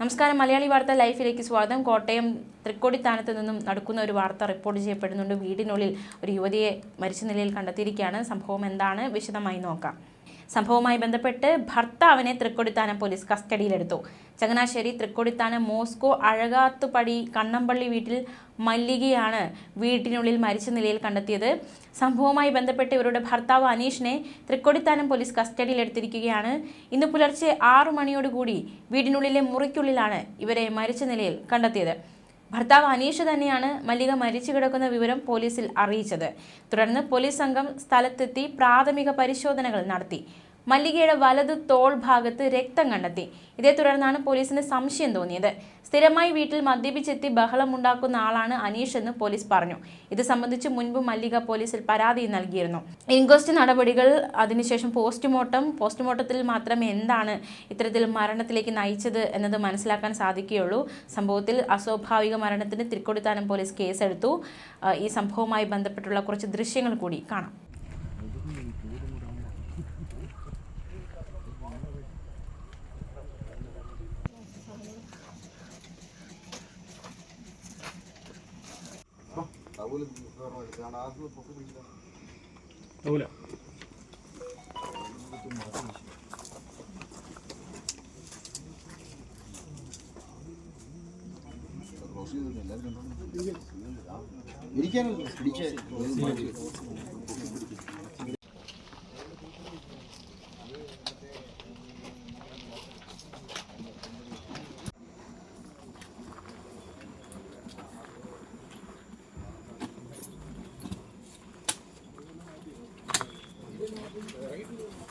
നമസ്കാരം. മലയാളി വാർത്ത ലൈഫിലേക്ക് സ്വാഗതം. കോട്ടയം തൃക്കോടിത്താനത്ത് നിന്നും നടക്കുന്ന ഒരു വാർത്ത റിപ്പോർട്ട് ചെയ്യപ്പെടുന്നുണ്ട്. വീടിനുള്ളിൽ ഒരു യുവതിയെ മരിച്ച നിലയിൽ കണ്ടെത്തിയിരിക്കുകയാണ്. സംഭവം എന്താണ്? വിശദമായി നോക്കാം. സംഭവവുമായി ബന്ധപ്പെട്ട് ഭർത്താവിനെ തൃക്കൊടിത്താനം പോലീസ് കസ്റ്റഡിയിലെടുത്തു. ചങ്ങനാശ്ശേരി തൃക്കൊടിത്താനം മോസ്കോ അഴകാത്തുപടി കണ്ണമ്പള്ളി വീട്ടിൽ മല്ലികയാണ് വീട്ടിനുള്ളിൽ മരിച്ച നിലയിൽ കണ്ടെത്തിയത്. സംഭവവുമായി ബന്ധപ്പെട്ട് ഇവരുടെ ഭർത്താവ് അനീഷിനെ തൃക്കൊടിത്താനം പോലീസ് കസ്റ്റഡിയിലെടുത്തിരിക്കുകയാണ്. ഇന്ന് പുലർച്ചെ ആറു മണിയോടുകൂടി വീടിനുള്ളിലെ മുറിക്കുള്ളിലാണ് ഇവരെ മരിച്ച നിലയിൽ കണ്ടെത്തിയത്. ഭർത്താവ് അനീഷ് തന്നെയാണ് മല്ലിക മരിച്ചു കിടക്കുന്ന വിവരം പോലീസിൽ അറിയിച്ചത്. തുടർന്ന് പോലീസ് സംഘം സ്ഥലത്തെത്തി പ്രാഥമിക പരിശോധനകൾ നടത്തി. മല്ലികയുടെ വലത് തോൾ ഭാഗത്ത് രക്തം കണ്ടെത്തി. ഇതേ തുടർന്നാണ് പോലീസിന് സംശയം തോന്നിയത്. സ്ഥിരമായി വീട്ടിൽ മദ്യപിച്ചെത്തി ബഹളമുണ്ടാക്കുന്ന ആളാണ് അനീഷ് എന്ന് പോലീസ് പറഞ്ഞു. ഇത് സംബന്ധിച്ച് മുൻപ് മല്ലിക പോലീസിൽ പരാതി നൽകിയിരുന്നു. ഇൻക്വസ്റ്റ് നടപടികൾ അതിനുശേഷം പോസ്റ്റ്മോർട്ടം പോസ്റ്റ്മോർട്ടത്തിൽ മാത്രം എന്താണ് ഇത്തരത്തിൽ മരണത്തിലേക്ക് നയിച്ചത് എന്നത് മനസ്സിലാക്കാൻ സാധിക്കുകയുള്ളൂ. സംഭവത്തിൽ അസ്വാഭാവിക മരണത്തിന് തിരുക്കൊടിത്താനം പോലീസ് കേസെടുത്തു. ഈ സംഭവവുമായി ബന്ധപ്പെട്ടുള്ള കുറച്ച് ദൃശ്യങ്ങൾ കൂടി കാണാം. അതുപോലെ ഇരിക്കാനല്ലോ പിടിച്ച്